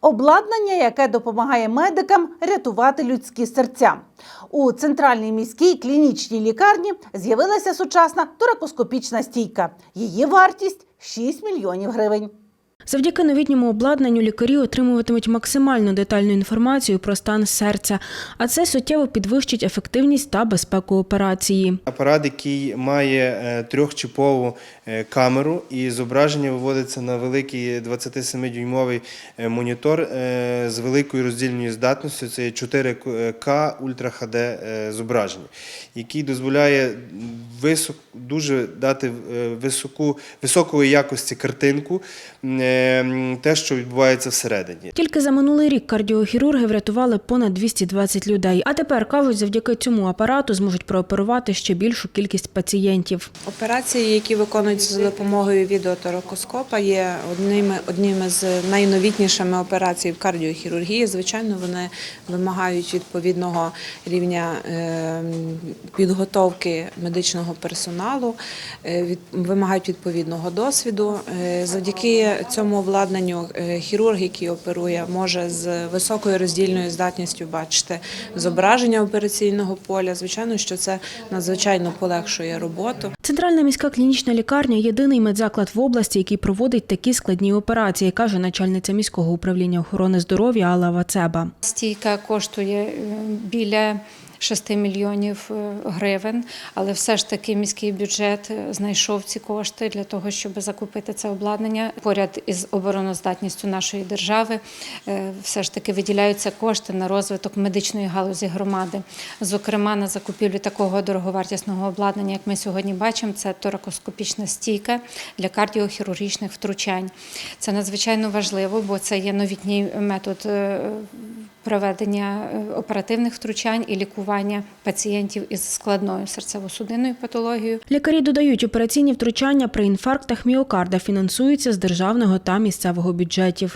Обладнання, яке допомагає медикам рятувати людські серця. У центральній міській клінічній лікарні з'явилася сучасна торакоскопічна стійка. Її вартість 6 мільйонів гривень. Завдяки новітньому обладнанню лікарі отримуватимуть максимально детальну інформацію про стан серця, а це суттєво підвищить ефективність та безпеку операції. Апарат, який має е, трьохчипову е, камеру, і зображення виводиться на великий 27-дюймовий е, монітор з великою роздільною здатністю. Це 4К Ультра ХД зображення, який дозволяє висок, дуже дати е, високу, високої якості картинку, е, те, що відбувається всередині. Тільки за минулий рік кардіохірурги врятували понад 220 людей. А тепер кажуть, завдяки цьому апарату зможуть прооперувати ще більшу кількість пацієнтів. Операції, які виконуються за допомогою відеоторакоскопа, є одними одніми з найновітнішими операцій в кардіохірургії. Звичайно, вони вимагають відповідного рівня е, підготовки медичного персоналу, е, від- вимагають відповідного досвіду. Е, Завдяки цьому обладнанню е, хірург, який оперує, може з високою роздільною здатністю бачити зображення операційного поля. Звичайно, що це надзвичайно полегшує роботу. Центральна міська клінічна лікарня єдиний медзаклад в області, який проводить такі складні операції, каже начальниця міського управління охорони здоров'я Алла Вацеба. Стійка коштує е, біля 6 мільйонів е, гривень, але все ж таки міський бюджет е, знайшов ці кошти для того, щоб закупити це обладнання. Поряд із обороноздатністю нашої держави все ж таки виділяються кошти на розвиток медичної галузі громади. Зокрема, на закупівлю такого дороговартісного обладнання, як ми сьогодні бачимо, це торакоскопічна стійка для кардіохірургічних втручань. Це надзвичайно важливо, бо це є новітній метод е, проведення е, оперативних втручань і лікування пацієнтів із складною серцево-судинною патологією. Лікарі додають, операційні втручання при інфарктах міокарда фінансуються з державного та місцевого бюджетів.